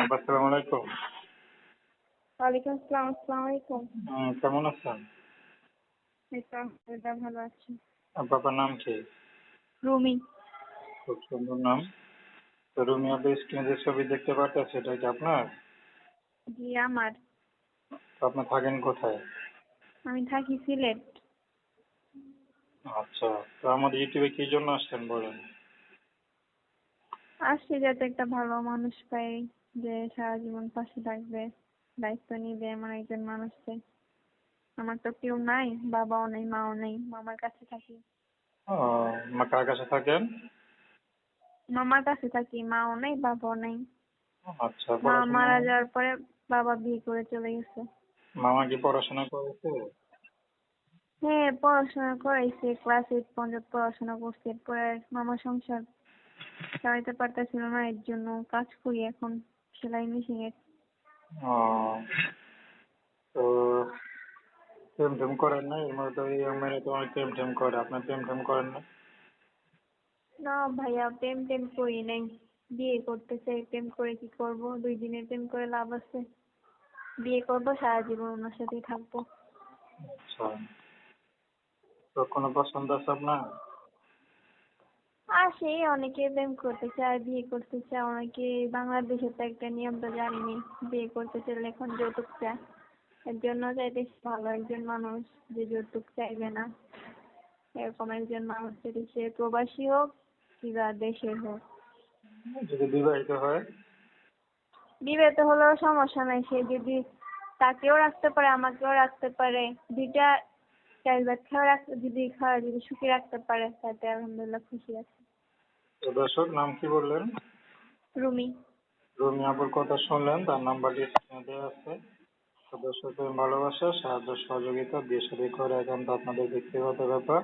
আপা, আসসালামু আলাইকুম। ওয়ালাইকুম আসসালাম আসসালামু আলাইকুম। কেমন আছেন? এই তো আলহামদুলিল্লাহ ভালো আছি। আপনার বাবার নাম কি? রুমি। খুব সুন্দর নাম। তো রুমি আপনি স্ক্রিনে যে ছবি দেখতে পাচ্ছেন সেটা কি আপনার? জি আমার। তো আপনি থাকেন কোথায়? আমি থাকি সিলেট। আচ্ছা তো আমাদের ইউটিউবে কি জন্য আসছেন বলেন? আসছি যাতে একটা ভালো মানুষ পাই যে সারা জীবন পাশে থাকবে দায়িত্ব নিবে এমন একজন মানুষকে আমার তো কেউ নাই বাবাও নেই মাও নেই মামার কাছে থাকি। মা কার কাছে থাকেন? মামার কাছে থাকি মাও নেই বাবাও নেই। আচ্ছা মা মারা যাওয়ার পরে বাবা বিয়ে করে চলে গেছে। মামা কি পড়াশোনা করেছে? হ্যাঁ পড়াশোনা করাইছে ক্লাস এইট পর্যন্ত পড়াশোনা করছে এরপরে মামা সংসার চালাইতে পারতেছিল না এর জন্য কাজ করি এখন সেলাই মেশিনের ও, তো প্রেম টেম করেন না এর মধ্যে এই মেয়ে তো অনেক প্রেম টেম করে আপনার প্রেম টেম করেন না না ভাইয়া প্রেম টেম করি নাই। বিয়ে করতে চাই প্রেম করে কি করব? দুই দিনের প্রেম করে লাভ আছে। বিয়ে করব সারা জীবন ওনার সাথেই থাকব। আচ্ছা। তো কোনো পছন্দ আছে আপনার? আসে অনেকে প্রেম করতে চায় বিয়ে করতে চায় অনেকে বাংলাদেশে তো একটা নিয়ম তো জানিনি বিয়ে করতে চাইলে এখন যৌতুক চায়। এর জন্য চাইতেছি ভালো একজন মানুষ যে যৌতুক চাইবে না। এরকম একজন মানুষ যদি সে প্রবাসী হোক কিংবা দেশের হোক। যদি বিবাহিত হয়? বিবাহিত হলেও সমস্যা নাই সে যদি তাকেও রাখতে পারে আমাকেও রাখতে পারে দুইটা ভাত খাওয়া রাখতে যদি খাওয়া যদি সুখী রাখতে পারে তাতে আলহামদুলিল্লাহ খুশি আছে। তো দর্শক নাম কি বললেন? রুমি। রুমি আপুর কথা শুনলেন তার নাম্বারটি দেওয়া আছে। তো দর্শকের ভালোবাসা সাহায্য সহযোগিতা দিয়ে সাথে করে একান্ত আপনাদের ব্যক্তিগত ব্যাপার।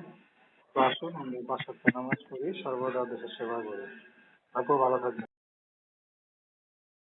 তো আসুন আমরা বাসাতে নামাজ পড়ি সর্বদা দেশের সেবা করি। আপু ভালো থাকবেন।